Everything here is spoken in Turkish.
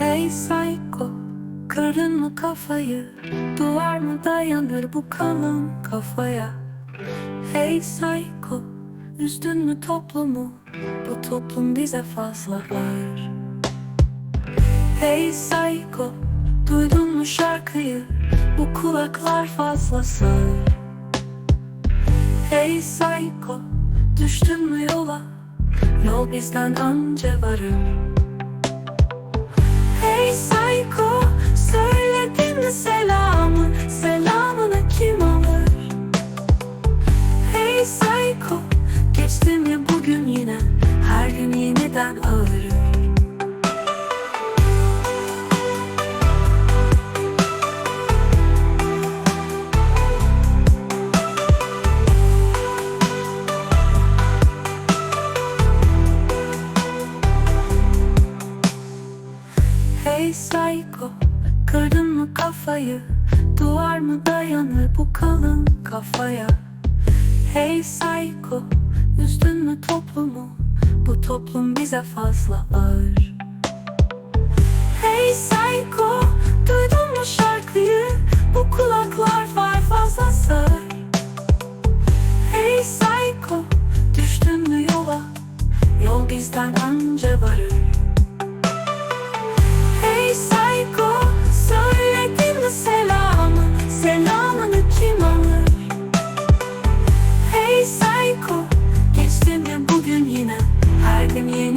Hey psycho Kırdın mı kafayı? Duvar mı dayanır bu kalın kafaya? Hey psycho Üzdün mü toplumu? Bu toplum bize fazla ağır. Hey psycho Duydun mu şarkıyı? Bu kulaklar fazla sağır. Hey psycho Düştün mü yola? Yol bizden anca varır gün yeniden ağırır Hey psycho Kırdın mı kafayı? Duvar mı dayanır bu kalın kafaya? Hey psycho Üzdün mü toplumu toplum bize fazla ağır. Hey Psycho duydun mu şarkıyı? Bu kulaklar var fazla sağır. Hey Psycho düştün mü yola? Yol bizden önce varır. him, yeah.